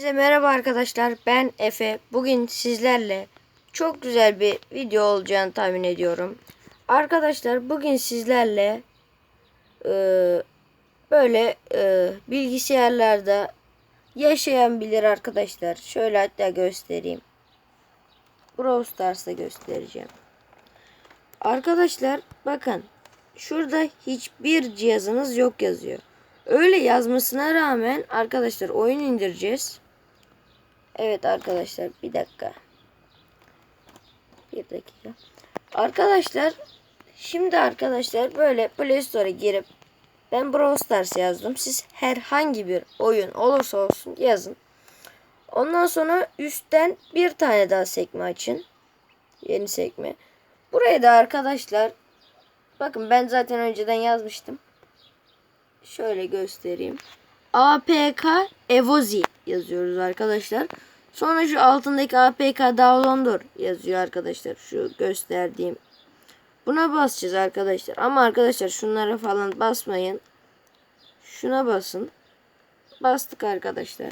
Size merhaba arkadaşlar. Ben Efe. Bugün sizlerle çok güzel bir video olacağını tahmin ediyorum. Arkadaşlar bugün sizlerle e, böyle e, bilgisayarlarda yaşayan bilir arkadaşlar. Şöyle hatta göstereyim. Brawl Stars'ta göstereceğim. Arkadaşlar bakın. Şurada hiçbir cihazınız yok yazıyor. Öyle yazmasına rağmen arkadaşlar oyun indireceğiz. Evet arkadaşlar bir dakika. Bir dakika. Arkadaşlar şimdi arkadaşlar böyle Play Store'a girip ben Brawl Stars yazdım. Siz herhangi bir oyun olursa olsun yazın. Ondan sonra üstten bir tane daha sekme açın. Yeni sekme. Buraya da arkadaşlar bakın ben zaten önceden yazmıştım. Şöyle göstereyim. APK Evozi yazıyoruz arkadaşlar. Sonra şu altındaki APK Downloader yazıyor arkadaşlar. Şu gösterdiğim. Buna basacağız arkadaşlar. Ama arkadaşlar şunlara falan basmayın. Şuna basın. Bastık arkadaşlar.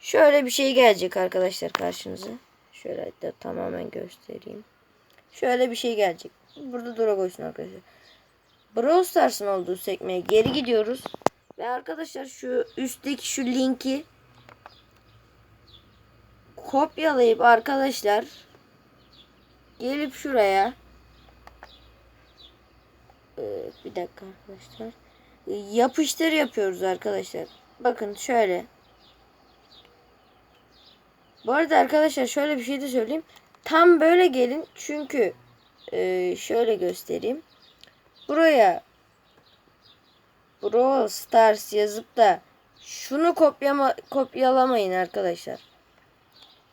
Şöyle bir şey gelecek arkadaşlar karşınıza. Şöyle de tamamen göstereyim. Şöyle bir şey gelecek. Burada dura koysun arkadaşlar. Brawl Stars'ın olduğu sekmeye geri gidiyoruz. Ve arkadaşlar şu üstteki şu linki kopyalayıp arkadaşlar gelip şuraya Ee, bir dakika arkadaşlar Ee, yapıştır yapıyoruz arkadaşlar. Bakın şöyle. Bu arada arkadaşlar şöyle bir şey de söyleyeyim. Tam böyle gelin çünkü e, şöyle göstereyim buraya Brawl Stars yazıp da şunu kopyama, kopyalamayın arkadaşlar.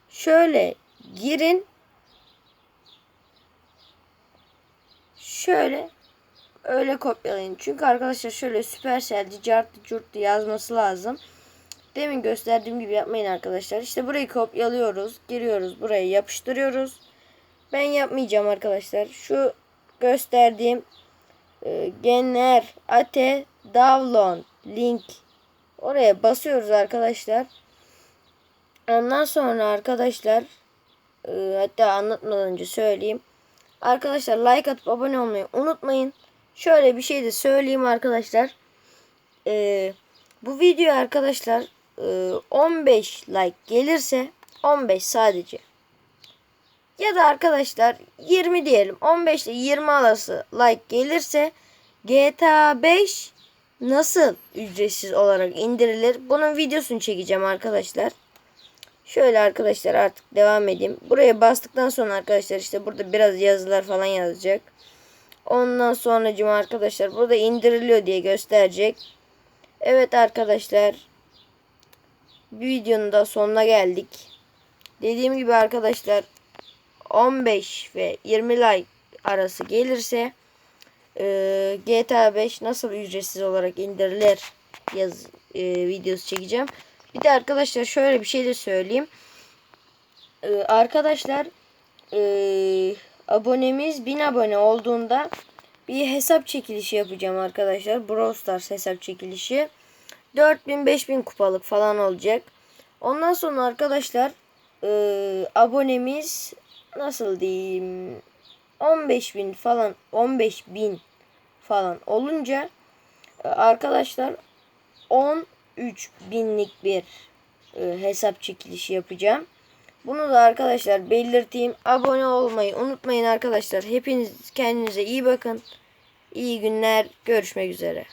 Şöyle girin. Şöyle öyle kopyalayın. Çünkü arkadaşlar şöyle Supercell, Cartı Curt'u yazması lazım. Demin gösterdiğim gibi yapmayın arkadaşlar. İşte burayı kopyalıyoruz. Giriyoruz. Buraya yapıştırıyoruz. Ben yapmayacağım arkadaşlar. Şu gösterdiğim e, Gener Ate Download link oraya basıyoruz arkadaşlar. Ondan sonra arkadaşlar e, hatta anlatmadan önce söyleyeyim. Arkadaşlar like atıp abone olmayı unutmayın. Şöyle bir şey de söyleyeyim arkadaşlar. E, bu video arkadaşlar 15 like gelirse 15 sadece. Ya da arkadaşlar 20 diyelim. 15 ile 20 arası like gelirse GTA 5 nasıl ücretsiz olarak indirilir? Bunun videosunu çekeceğim arkadaşlar. Şöyle arkadaşlar artık devam edeyim. Buraya bastıktan sonra arkadaşlar işte burada biraz yazılar falan yazacak. Ondan sonra arkadaşlar burada indiriliyor diye gösterecek. Evet arkadaşlar. Bir videonun da sonuna geldik. Dediğim gibi arkadaşlar 15 ve 20 like arası gelirse e, GTA 5 nasıl ücretsiz olarak indirilir yaz e, videosu çekeceğim. Bir de arkadaşlar şöyle bir şey de söyleyeyim. Ee, arkadaşlar e, abonemiz 1000 abone olduğunda bir hesap çekilişi yapacağım arkadaşlar. Brawl Stars hesap çekilişi. 4000-5000 kupalık falan olacak. Ondan sonra arkadaşlar e, abonemiz nasıl diyeyim 15.000 falan 15.000 falan olunca e, arkadaşlar 10 3000'lik bir e, hesap çekilişi yapacağım. Bunu da arkadaşlar belirteyim. Abone olmayı unutmayın arkadaşlar. Hepiniz kendinize iyi bakın. İyi günler. Görüşmek üzere.